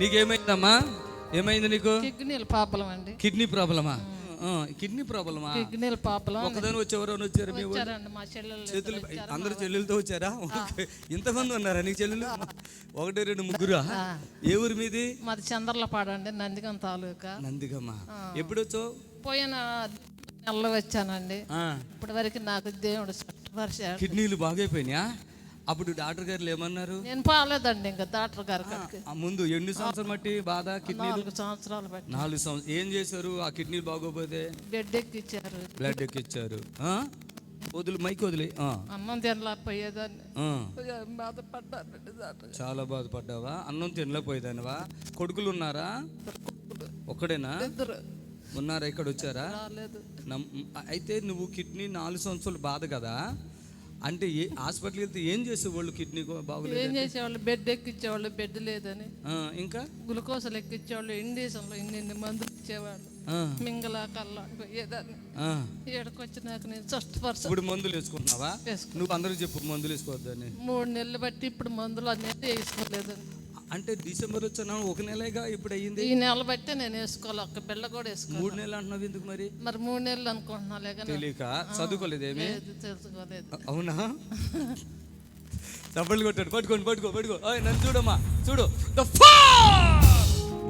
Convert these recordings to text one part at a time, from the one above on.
నీకేమైందమ్మా? ఏమైంది నీకు? కిడ్నీల పాపలం అండి. కిడ్నీ ప్రాబ్లమా? కిడ్నీ ప్రాబ్లమా? కిడ్నీల పాపలం ఒకదాని వచ్చేవారు వచ్చారు మీ చెల్లెలు అందరు చెల్లెలతో వచ్చారా. ఇంతమంది ఉన్నారా నీకు చెల్లెలు? ఒకటి రెండు ముగ్గురా? ఏ ఊరు మీది? మాది చంద్రలపాడు అండి నందిగం తాలూకా. నందిగమ్మ ఎప్పుడు వచ్చావు పోయిన నెలలో వచ్చానండి. ఇప్పటి వరకు నాకు దేవుడు కిడ్నీలు బాగైపోయినాయా? అప్పుడు డాక్టర్ గారు ఏమన్నారు? నేను పోలేదండి ఇంకా డాక్టర్ గారి ముందు ఎన్ని సంవత్సరం బట్టి బాధ కిడ్నీ నాలుగు సంవత్సరాలు బట్టి. నాలుగు సంవత్సరం ఏం చేశారు? ఆ కిడ్నీలు బాగోపోతే? బెడ్ ఎక్కిచ్చారు. బ్లడ్ ఎక్కిచ్చారు? వదిలి మైక్ వదిలి. అన్నం తినలేకపోయేదాన్ని. డాక్టర్ చాలా బాధపడ్డావా? అన్నం తినలేకపోయేదానివా? కొడుకులు ఉన్నారా? ఒక్కడేనా? ఇద్దరు. ఉన్నారా? ఇక్కడ వచ్చారా అయితే నువ్వు కిడ్నీ నాలుగు సంవత్సరాలు బాధ కదా? అంటే ఏ హాస్పిటల్కి వెళ్తే ఏం చేసేవాళ్ళు? కిడ్నీ బాగోలేదు ఏం చేసేవాళ్ళు? బెడ్ ఎక్కిచ్చేవాళ్ళు బెడ్ లేదని. ఇంకా? గ్లూకోజులు ఎక్కిచ్చేవాళ్ళు ఇండిషన్లో ఇన్ని ఇన్ని మందులు ఇచ్చేవాళ్ళు. మింగలా. ఏడకి వచ్చినాక నేను స్వస్థపరచ ఇప్పుడు మందులు వేసుకుంటున్నావా. నువ్వు అందరికి చెప్పు మందులు వేసుకోవద్దని. మూడు నెలలు బట్టి ఇప్పుడు మందులు అనేది వేసుకోలేదండి అంటే డిసెంబర్ వచ్చిన ఒక నెలేగా ఇప్పుడు అయ్యింది? ఈ నెల బట్టి నేను వేసుకోవాలి ఒక్క బిళ్ళ కూడా వేసుకోవాలి. మూడు నెలలు అంటున్నావు ఎందుకు మరి? మరి మూడు నెలలు అనుకుంటున్నాలే కానీ తెలియక చదువుకోలేదేమి? లేదు తెలుసుకోలేదు. అవునా? చప్పట్లు కొట్టాడు. పట్టుకోండి పట్టుకో పట్టుకో. నన్ను చూడమ్మా. చూడు!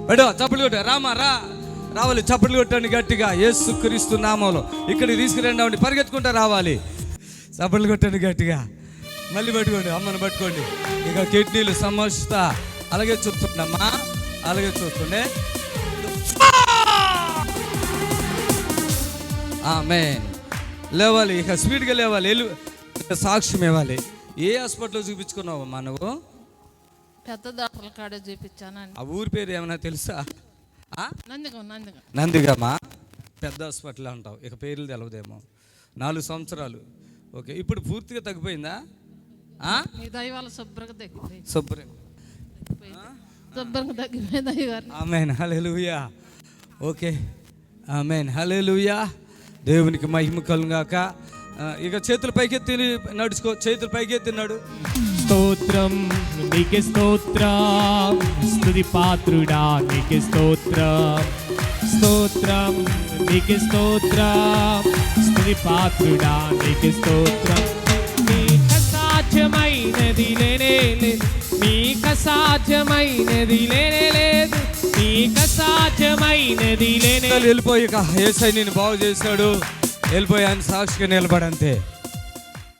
పడు చప్పట్లు కొట్టా రామా రా. రావాలి. చప్పట్లు కొట్టండి గట్టిగా. యేసు క్రీస్తు నామంలో. ఇక్కడికి తీసుకురండి పరిగెత్తుకుంటా రావాలి. చప్పట్లు కొట్టండి గట్టిగా. మళ్ళీ పట్టుకోండి. అమ్మని పట్టుకోండి. ఇక కిడ్నీలు సమస్త అలాగే చూస్తుండమ్మా అలాగే చూస్తుండే. ఆమె లేవాలి ఇక స్పీడ్గా లేవాలి ఇక సాక్ష్యం ఇవ్వాలి. ఏ హాస్పిటల్లో చూపించుకున్నావమ్మా నువ్వు? పెద్ద డాక్టర్ల కాడే చూపించానండి. ఆ ఊరి పేరు ఏమైనా తెలుసా? నందిగమ్మా పెద్ద హాస్పిటల్ అంటావు. ఇక పేర్లు తెలవదేమో. నాలుగు సంవత్సరాలు. ఓకే ఇప్పుడు పూర్తిగా తగ్గిపోయిందా? శుభ్రంగా తగ్గిపోయి శుభ్రం. శుభ్రంగా తగ్గిపోయింది అయ్యగారు. Amen. Hallelujah. Okay. Amen. Hallelujah. దేవునికి మహిమ కలుగాక. ఇక చేతులు పైకెత్తి నడుచుకో. చేతులు పైకెత్తి నడు. స్తోత్రం. నీకే స్తోత్రం. స్తుతి పాత్రుడా నీకే స్తోత్రం. స్తోత్రం. నీకే స్తోత్రం. స్తుతి పాత్రుడా నీకే స్తోత్రం. నీక సాధ్యమైనది లేనే లేదు నీక సాధ్యమైనది లేనే లేదు. నీక సాధ్యమైనది లేనే వెళ్ళిపోయి ఏసై నేను బాగు చేశాడు. వెళ్ళిపోయి ఆయన సాక్షిగా నిలబడంతే.